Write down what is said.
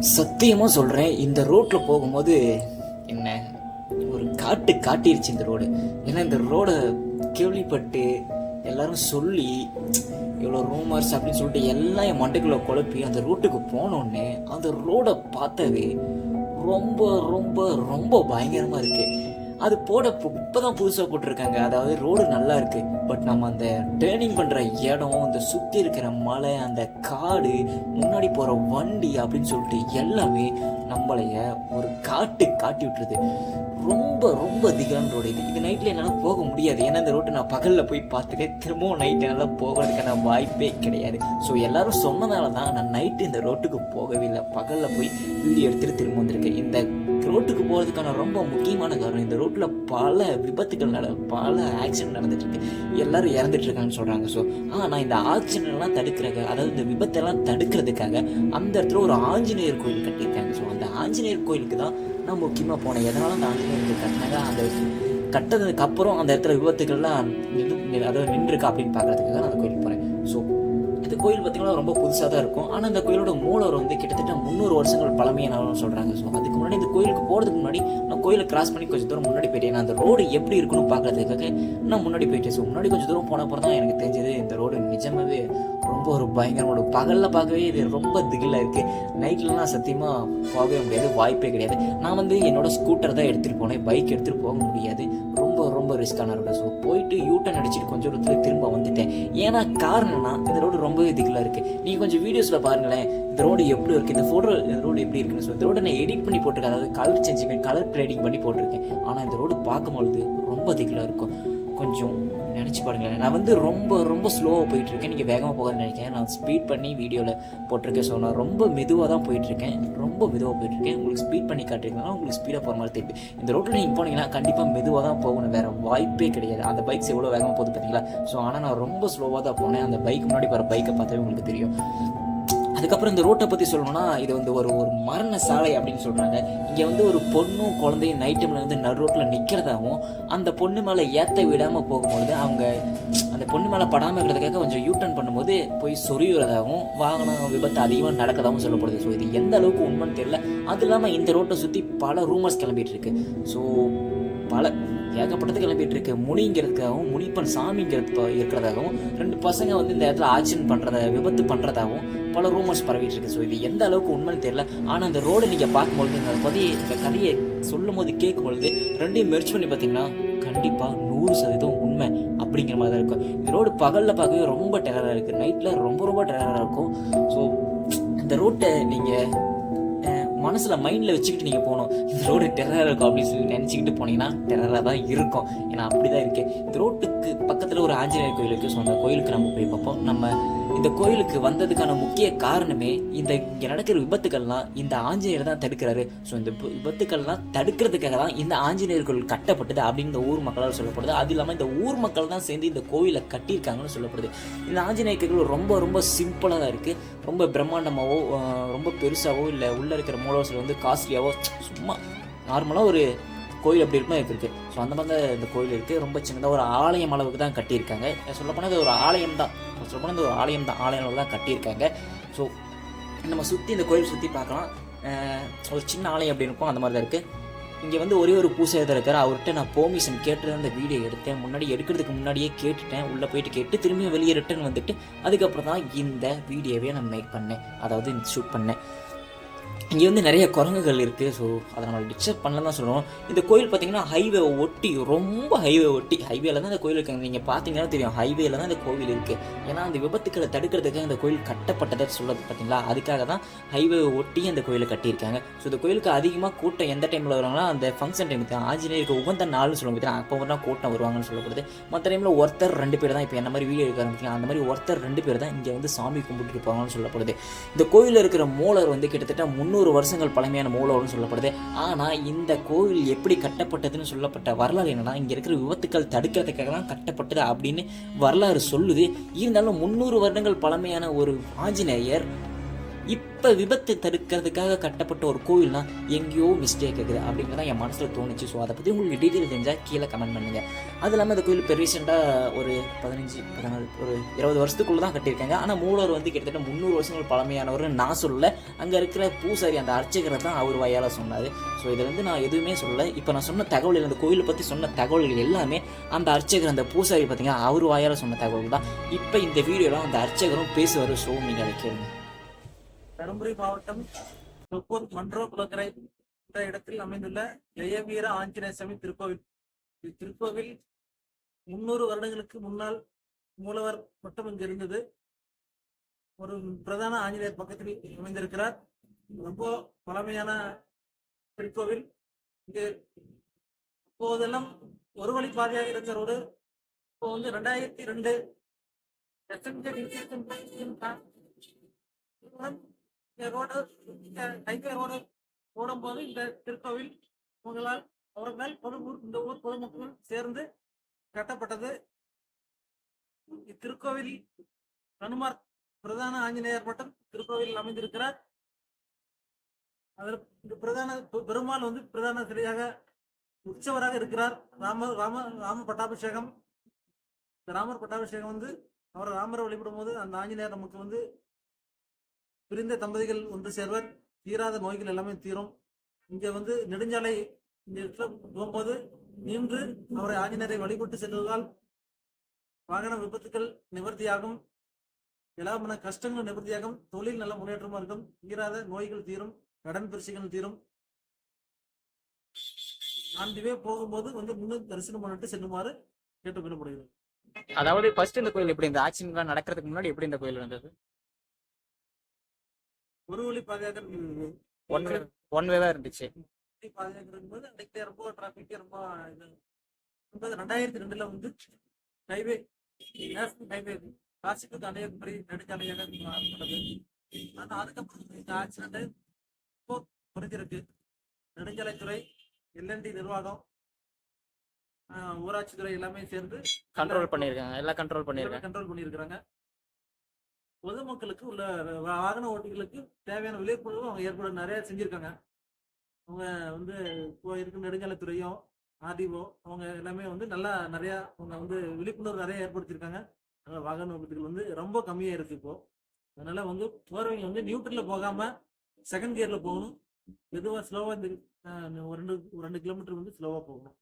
சத்தியமாக சொல்கிறேன் இந்த ரோட்டில் போகும்போது என்ன ஒரு காட்டு காட்டிருச்சு இந்த ரோடு. ஏன்னா இந்த ரோடை கேள்விப்பட்டு எல்லாரும் சொல்லி இவ்வளோ ரூமர்ஸ் அப்படின்னு சொல்லிட்டு எல்லாம் என் மண்டைக்குள்ளே குழப்பி அந்த ரூட்டுக்கு போனோடனே அந்த ரோடை பார்த்தது ரொம்ப ரொம்ப ரொம்ப பயங்கரமாக இருக்குது அது போட இப்போ தான் புதுசாக போட்டிருக்காங்க. அதாவது ரோடு நல்லா இருக்கு. பட் நம்ம அந்த டேர்னிங் பண்ணுற இடம் இந்த சுற்றி இருக்கிற மலை அந்த காடு முன்னாடி போகிற வண்டி அப்படின்னு சொல்லிட்டு எல்லாமே நம்மளைய ஒரு காட்டு காட்டி விட்டுருது. ரொம்ப ரொம்ப அதிகமான ரோடு இது. இது நைட்டில் என்னால் போக முடியாது. ஏன்னா இந்த ரோட்டை நான் பகலில் போய் பார்த்துட்டு திரும்பவும் நைட்டு என்னால் போகிறதுக்கான வாய்ப்பே கிடையாது. ஸோ எல்லாரும் சொன்னதால தான் நான் நைட்டு இந்த ரோட்டுக்கு போகவே இல்லை. பகலில் போய் வீடியோ எடுத்துகிட்டு திரும்ப வந்திருக்கேன். இந்த ரோட்டுக்கு போகிறதுக்கான ரொம்ப முக்கியமான காரணம் இந்த ரோட்டில் பல விபத்துகள் நட பல ஆக்சிடென்ட் நடந்துட்டு எல்லோரும் இறந்துட்டுருக்காங்கன்னு இறந்துட்டு இருக்காங்கன்னு சொல்கிறாங்க ஸோ ஆனால் இந்த ஆக்சிடென்ட்லாம் எல்லாம் அதாவது இந்த விபத்தெல்லாம் தடுக்கிறதுக்காக அந்த இடத்துல ஒரு ஆஞ்சநேயர் கோயில் கட்டியிருக்காங்க. ஸோ அந்த ஆஞ்சநேயர் கோயிலுக்கு தான் நான் முக்கியமாக போனேன். எதனால அந்த ஆஞ்சநேயர் கோயில் கட்டினாங்க? அந்த கட்டதுக்கு அப்புறம் அந்த இடத்துல விபத்துகள்லாம் அதாவது நின்றுருக்கா அப்படின்னு பார்க்கறதுக்கு தான் நான் அந்த கோயில் இந்த கோயில் பார்த்தீங்கன்னா ரொம்ப புதுசாக தான் இருக்கும். ஆனால் இந்த கோயிலோட மூலவர் வந்து கிட்டத்தட்ட முந்நூறு வருஷங்கள் பழமையானவரும் சொல்கிறாங்க ஸோ அதுக்கு முன்னாடி இந்த கோயிலுக்கு போகிறதுக்கு முன்னாடி நான் கோயிலை கிராஸ் பண்ணி கொஞ்சம் தூரம் முன்னாடி போயிட்டேன். அந்த ரோடு எப்படி இருக்குன்னு பார்க்கறதுக்காக நான் முன்னாடி போயிட்டேன். ஸோ முன்னாடி கொஞ்சம் தூரம் போன அப்புறம் தான் எனக்கு தெரிஞ்சது இந்த ரோடு நிஜமாகவே ரொம்ப ஒரு பயங்கரமான பகலில் பார்க்கவே இது ரொம்ப திகிலாக இருக்குது நைட்லலாம் சத்தியமாக போகவே முடியாது. வாய்ப்பே கிடையாது. நான் வந்து என்னோட ஸ்கூட்டர் தான் எடுத்துகிட்டு போனேன். பைக் எடுத்துகிட்டு போக முடியாது. ரொம்ப ரிஸ்க்கான ரோடு ஸோ போயிட்டு யூட்டன் அடிச்சுட்டு கொஞ்சம் தூரத்தில் திரும்ப வந்துட்டேன். ஏன்னா காரணம்னா இந்த ரோடு ரொம்பவே திகிலாக இருக்குது நீங்கள் கொஞ்சம் வீடியோஸில் பாருங்களேன். இந்த ரோடு எப்படி இருக்குது இந்த ஃபோட்டோ இந்த ரோடு எப்படி இருக்குன்னு சொல்லி. இந்த ரோடை நான் எடிட் பண்ணி போட்டிருக்கேன். அதாவது கலர் சேஞ்சிங் கலர் ட்ரேடிங் பண்ணி போட்டிருக்கேன். ஆனால் இந்த ரோடு பார்க்கும்பொழுது ரொம்ப திகிலாக இருக்கும். கொஞ்சம் நினச்சி பாருங்களேன். நான் வந்து ரொம்ப ரொம்ப ஸ்லோவாக போயிட்டுருக்கேன். நீங்கள் வேகமாக போகிறேன் நினைக்கிறேன். நான் ஸ்பீட் பண்ணி வீடியோவில் போட்டிருக்கேன். ஸோ நான் ரொம்ப மெதுவாக தான் போயிட்டுருக்கேன். ரொம்ப மெதுவாக போயிட்டுருக்கேன். உங்களுக்கு ஸ்பீட் பண்ணி காட்டுறீங்கன்னா உங்களுக்கு ஸ்பீடாக போகிற மாதிரி தெரியுது. இந்த ரோட்டில் நீங்கள் போனீங்கன்னா கண்டிப்பாக மெதுவாக தான் போகணும். வேறு வாய்ப்பே கிடையாது. அந்த பைக்ஸ் எவ்வளோ வேகமாக போகுது பார்த்தீங்களா ஸோ ஆனால் நான் ரொம்ப ஸ்லோவாக தான் போனேன். அந்த பைக் முன்னாடி வர பைக்கை பார்த்தாவே உங்களுக்கு தெரியும். அதுக்கப்புறம் இந்த ரோட்டை பற்றி சொல்லணும்னா இது வந்து ஒரு ஒரு மரண சாலை அப்படின்னு சொல்கிறாங்க இங்கே வந்து ஒரு பொண்ணும் குழந்தையும் நைட் டைமில் வந்து நடு ரோட்டில் நிற்கிறதாகவும் அந்த பொண்ணு மேலே ஏற்ற விடாமல் போகும்பொழுது அவங்க அந்த பொண்ணு மேலே படாமல் இருக்கிறதுக்காக கொஞ்சம் யூட்டர்ன் பண்ணும்போது போய் சொறியுறதாகவும் வாகனம் விபத்து அதிகமாக நடக்கதாகவும் சொல்லப்படுது. ஸோ இது எந்த அளவுக்கு உண்மைன்னு தெரியல. அது இல்லாமல் இந்த ரோட்டை சுற்றி பல ரூமர்ஸ் கிளம்பிட்டு இருக்கு. ஸோ பல ஏகப்பட்டது கிளம்பிட்டு இருக்கு. முனிங்கிறதுக்காகவும் முனிப்பன் சாமிங்கிறது இருக்கிறதாகவும் ரெண்டு பசங்க வந்து இந்த இடத்துல ஆக்சிடென்ட் பண்ணுறத விபத்து பண்ணுறதாகவும் பல ரூமர்ஸ் பரவிட்டு இருக்கு. ஸோ இது எந்த அளவுக்கு உண்மைன்னு தெரியல. ஆனால் அந்த ரோடை நீங்கள் பார்க்கும்பொழுது இந்த பற்றி இந்த கதையை சொல்லும் போது கேட்கும் பொழுது ரெண்டையும் மெர்ச் பண்ணி பார்த்தீங்கன்னா கண்டிப்பாக நூறு சதவீதம் உண்மை அப்படிங்கிற மாதிரி தான் இருக்கும். இந்த ரோடு பகலில் பார்க்கவே ரொம்ப டெரராக இருக்குது நைட்டில் ரொம்ப ரொம்ப டெரராக இருக்கும். ஸோ இந்த ரோட்டை நீங்கள் மனசில் மைண்டில் வச்சுக்கிட்டு நீங்கள் போகணும். இந்த ரோடு டெரராக இருக்கும் அப்படின்னு சொல்லி நினச்சிக்கிட்டு போனீங்கன்னா டெரராக தான் இருக்கும். ஏன்னா அப்படி தான் இருக்குது இந்த ரோட்டுக்கு பக்கத்தில் ஒரு ஆஞ்சநேயர் கோயில் இருக்குது ஸோ அந்த கோயிலுக்கு நம்ம போய் பார்ப்போம். நம்ம இந்த கோயிலுக்கு வந்ததுக்கான முக்கிய காரணமே இந்த இங்கே நடக்கிற விபத்துக்கள்லாம் இந்த ஆஞ்சநேயர் தான் தடுக்கிறாரு. ஸோ இந்த விபத்துக்கள்லாம் தடுக்கிறதுக்காக தான் இந்த ஆஞ்சநேயர் கோயில் கட்டப்பட்டது அப்படின்னு இந்த ஊர் மக்களால் சொல்லப்படுது. அது இல்லாமல் இந்த ஊர் மக்கள் தான் சேர்ந்து இந்த கோயிலை கட்டியிருக்காங்கன்னு சொல்லப்படுது. இந்த ஆஞ்சநேயர் கோயில் ரொம்ப ரொம்ப சிம்பிளாக தான் இருக்குது ரொம்ப பிரம்மாண்டமாகவோ ரொம்ப பெருசாகவோ இல்லை உள்ளே இருக்கிற மூலவசில் வந்து காஸ்ட்லியாவோ சும்மா நார்மலாக ஒரு கோயில் அப்படி இருக்குமா இருக்குது ஸோ அந்த மாதிரி தான் இந்த கோயில் இருக்குது ரொம்ப சின்னதாக ஒரு ஆலயம் அளவுக்கு தான் கட்டியிருக்காங்க. சொல்லப்போனால் இது ஒரு ஆலயம் தான். சொல்லப்போனால் இது ஒரு ஆலயம் தான். ஆலயம் அளவுக்கு தான் கட்டியிருக்காங்க. ஸோ நம்ம சுற்றி இந்த கோயில் சுற்றி பார்க்கலாம். ஒரு சின்ன ஆலயம் அப்படி இருக்கும் அந்த மாதிரி தான் இருக்குது இங்கே வந்து ஒரே ஒரு பூசை இருக்கார். அவர்கிட்ட நான் பெர்மிஷன் கேட்டு அந்த வீடியோ எடுத்தேன். முன்னாடி எடுக்கிறதுக்கு முன்னாடியே கேட்டுட்டேன். உள்ளே போயிட்டு கேட்டு திரும்பியும் வெளியே ரிட்டர்ன் வந்துட்டு அதுக்கப்புறம் தான் இந்த வீடியோவே நான் மேக் பண்ணேன். அதாவது ஷூட் பண்ணேன். இங்கே வந்து நிறைய குரங்குகள் இருக்குது ஸோ அதை நம்ம டிஸ்டர்ப் பண்ணல தான் சொல்லுவோம் இந்த கோயில் பார்த்தீங்கன்னா ஹைவே ஒட்டி ரொம்ப ஹைவே ஒட்டி ஹைவேல தான் இந்த கோயில் இருக்காங்க. நீங்கள் பார்த்தீங்கன்னா தெரியும் ஹைவேல தான் இந்த கோவில் இருக்குது ஏன்னா அந்த விபத்துக்களை தடுக்கிறதுக்காக இந்த கோயில் கட்டப்பட்டதை சொல்லுறது பார்த்தீங்களா அதுக்காக தான் ஹைவே ஒட்டி அந்த கோயிலை கட்டியிருக்காங்க. ஸோ இந்த கோயிலுக்கு அதிகமாக கூட்டம் எந்த டைமில் வருவாங்கன்னா அந்த ஃபங்க்ஷன் டைம் தான். ஆஞ்சநேயருக்கு உகந்த நாள்னு சொல்ல பார்த்தீங்கன்னா அப்போ தான் கூட்டம் வருவாங்கன்னு சொல்லப்படுது. மற்ற டைமில் ஒருத்தர் ரெண்டு பேர் தான். இப்போ என்ன மாதிரி வீடியோ எடுக்க ஆரம்பிக்கலாம் அந்த மாதிரி ஒருத்தர் ரெண்டு பேர் தான் இங்கே வந்து சாமி கும்பிட்டு போவாங்கன்னு சொல்லப்படுது. இந்த கோயிலில் இருக்கிற மூலர் வந்து கிட்டத்தட்ட முந்நூறு வருஷங்கள் பழமையான மூலவர்னு சொல்லப்படுது. ஆனால் இந்த கோவில் எப்படி கட்டப்பட்டதுன்னு சொல்லப்பட்ட வரலாறு என்னன்னா இங்கே இருக்கிற விபத்துக்கள் தடுக்கிறதுக்காக தான் கட்டப்பட்டது அப்படின்னு வரலாறு சொல்லுது. இருந்தாலும் முந்நூறு வருடங்கள் பழமையான ஒரு ஆஞ்சநேயர் இப்போ விபத்து தடுக்கிறதுக்காக கட்டப்பட்ட ஒரு கோயில்னா எங்கேயோ மிஸ்டேக் இருக்குது. அப்படிங்கிறத என் மனசில் தோணுச்சு. ஸோ அதை பற்றி உங்களுக்கு டீட்டெயில் தெரிஞ்சால் கீழே கமெண்ட் பண்ணுங்க. அது இல்லாமல் இந்த கோயில் இப்போ ரீசெண்டாக ஒரு பதினஞ்சு பதினாலு ஒரு இருபது வருஷத்துக்குள்ளே தான் கட்டியிருக்காங்க. ஆனால் மூலவர் வந்து கிட்டத்தட்ட முந்நூறு வருஷங்கள் பழமையானவர்னு நான் சொல்லலை. அங்கே இருக்கிற பூசாரி அந்த அர்ச்சகரை தான் அவர் வாயால் சொன்னார். ஸோ இதை வந்து நான் எதுவுமே சொல்லலை. இப்போ நான் சொன்ன தகவல் அந்த கோயிலை பற்றி சொன்ன தகவல்கள் எல்லாமே அந்த அர்ச்சகர் அந்த பூசாரி பார்த்தீங்கன்னா அவர் வாயால் சொன்ன தகவல் தான். இப்போ இந்த வீடியோவில் அந்த அர்ச்சகரும் பேசுவார். ஸோ நீங்கள் அதை கேளுங்க. தருமபுரி மாவட்டம் தொப்பூர் மன்றோ குளக்கரை என்ற இடத்தில் அமைந்துள்ள ஜெயவீர ஆஞ்சநேய சுவாமி திருக்கோவில். இத்திருக்கோவில் முன்னூறு வருடங்களுக்கு முன்னால் மூலவர் மட்டும் இங்கு இருந்தது. ஒரு பிரதான ஆஞ்சநேயர் பக்கத்தில் அமைந்திருக்கிறார். ரொம்ப பழமையான திருக்கோவில். இங்கு அப்போதெல்லாம் ஒரு வழி பாதையாக இருந்த ரோடு இப்போ வந்து ரெண்டாயிரத்தி ரெண்டு இந்த ரோடு இந்த ஹைவே ரோடு ஓடும்போது இந்த திருக்கோவில் உங்களால் அவர்களால் பொது இந்த ஊர் பொதுமக்கள் சேர்ந்து கட்டப்பட்டது. இத்திருக்கோவில் ஹனுமார் பிரதான ஆஞ்சநேயர் மட்டும் திருக்கோவில் அமைந்திருக்கிறார். அதில் இந்த பிரதான பெருமாள் வந்து பிரதான சிலையாக உற்சவராக இருக்கிறார். ராம ராம ராம பட்டாபிஷேகம். இந்த ராமர் பட்டாபிஷேகம் வந்து அவர் ராமரை வழிபடும் போது அந்த ஆஞ்சநேயர் நமக்கு வந்து பிரிந்த தம்பதிகள் ஒன்று சேர்வர் தீராத நோய்கள் எல்லாமே தீரும். இங்க வந்து நெடுஞ்சாலை இந்த இடத்துல போகும்போது நின்று அவரை ஆஞ்சநேயரை வழிபட்டு செல்வதால் வாகன விபத்துக்கள் நிவர்த்தியாகும். எல்லாமான கஷ்டங்கள் நிவர்த்தியாகும். தொழில் நல்ல முன்னேற்றமா இருக்கும். தீராத நோய்கள் தீரும். கடன் பிரச்சனைகள் தீரும். ஆண்டுவே போகும்போது வந்து முன்னு தரிசனம் பண்ணிட்டு செல்லுமாறு கேட்டுக்கொள்ளப்படுகிறது. அதாவது ஃபர்ஸ்ட் இந்த கோயில் எப்படி இந்த ஆக்சிடென்ட் நடக்கிறதுக்கு முன்னாடி எப்படி இந்த கோயில் வந்தது ஒரு வழி பாதையாக இருந்தது. ஒன் வே ஒன் வேவா இருந்துச்சு. வழி பாதையாக இருக்கும்போது அன்னைக்கு ரொம்ப டிராபிக் ரொம்ப இது. ரெண்டாயிரத்தி ரெண்டுல வந்து ஹைவே நேஷனல் ஹைவே காசிக்கு கன்னியாகுமரி நெடுஞ்சாலையாக மாற்றப்பட்டது ஆனா அதுக்கப்புறம் இந்த ஆக்சிடென்ட் இப்போ குறைஞ்சிருக்கு. நெடுஞ்சாலைத்துறை எல்என்டி நிர்வாகம் ஊராட்சித்துறை எல்லாமே சேர்ந்து கண்ட்ரோல் பண்ணியிருக்காங்க. எல்லாம் கண்ட்ரோல் பண்ணியிருக்காங்க. கண்ட்ரோல் பண்ணியிருக்கிறாங்க. பொதுமக்களுக்கு உள்ள வாகன ஓட்டிகளுக்கு தேவையான விழிப்புணர்வு அவங்க ஏற்பட நிறைய செஞ்சிருக்காங்க. அவங்க வந்து இப்போ இருக்க நெடுஞ்சாலைத்துறையும் ஆர்டிஓ அவங்க எல்லாமே வந்து நல்லா நிறையா அவங்க வந்து விழிப்புணர்வு நிறைய ஏற்படுத்தியிருக்காங்க அதனால வாகன விபத்துகள் வந்து ரொம்ப கம்மியாக இருக்கு இப்போ. அதனால வந்து போறவங்க வந்து நியூட்ரலில் போகாம செகண்ட் கியர்ல போகணும். மெதுவாக ஸ்லோவாக இந்த ஒரு ரெண்டு ஒரு ரெண்டு கிலோமீட்டர் வந்து ஸ்லோவாக போகணும்.